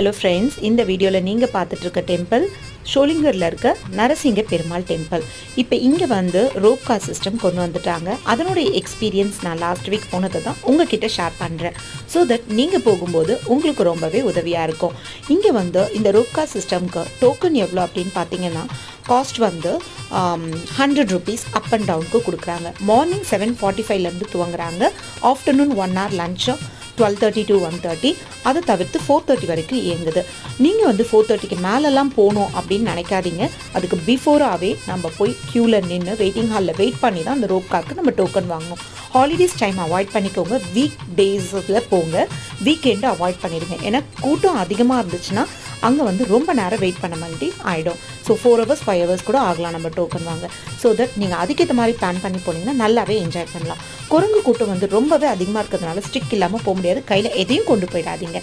Hello friends இந்த வீடியோவில் நீங்கள் பார்த்துட்ருக்க டெம்பிள் ஷோலிங்கரில் இருக்க நரசிங்க பெருமாள் டெம்பிள் இப்போ இங்கே வந்து ரோப் கார் சிஸ்டம் கொண்டு வந்துட்டாங்க. அதனுடைய எக்ஸ்பீரியன்ஸ் நான் லாஸ்ட் வீக் போனதை தான் உங்ககிட்ட ஷேர் பண்ணுறேன் ஸோ தட் நீங்கள் போகும்போது உங்களுக்கு ரொம்பவே உதவியாக இருக்கும். இங்கே வந்து இந்த ரோப் கார் சிஸ்டம்க்கு டோக்கன் எவ்வளோ அப்படின்னு பார்த்தீங்கன்னா காஸ்ட் வந்து ஹண்ட்ரட் ருபீஸ் அப் அண்ட் டவுனுக்கு கொடுக்குறாங்க. மார்னிங் செவன் ஃபார்ட்டி ஃபைவ்லேருந்து துவங்குறாங்க. Afternoon one hour லஞ்சோ twelve thirty to one thirty அதை தவிர்த்து ஃபோர் தேர்ட்டி வரைக்கும் இயங்குது. நீங்கள் வந்து ஃபோர் தேர்ட்டிக்கு மேலெல்லாம் போகணும் அப்படின்னு நினைக்காதீங்க. அதுக்கு பிஃபோராகவே நம்ம போய் க்யூவில் நின்று வெயிட்டிங் ஹாலில் வெயிட் பண்ணி தான் அந்த ரோப் கார்க்கு நம்ம டோக்கன் வாங்கணும். ஹாலிடேஸ் டைம் அவாய்ட் பண்ணிக்கோங்க. வீக் டேஸில் போங்க. வீக்கெண்டு அவாய்ட் பண்ணிடுங்க. ஏன்னா கூட்டம் அதிகமாக இருந்துச்சுன்னா அங்கே வந்து ரொம்ப நேரம் வெயிட் பண்ண மாதிரி ஆகிடும் so four hours five hours கூட ஆகலாம் நம்ம டோக்கன் வாங்க. ஸோ தட் நீங்கள் அதுக்கேற்ற மாதிரி பிளான் பண்ணி போனீங்கன்னா நல்லாவே என்ஜாய் பண்ணலாம். குரங்கு கூட்டம் வந்து ரொம்பவே அதிகமாக இருக்கிறதுனால ஸ்டிக் இல்லாமல் போக முடியாது. கையில் எதையும் கொண்டு போயிடாதீங்க.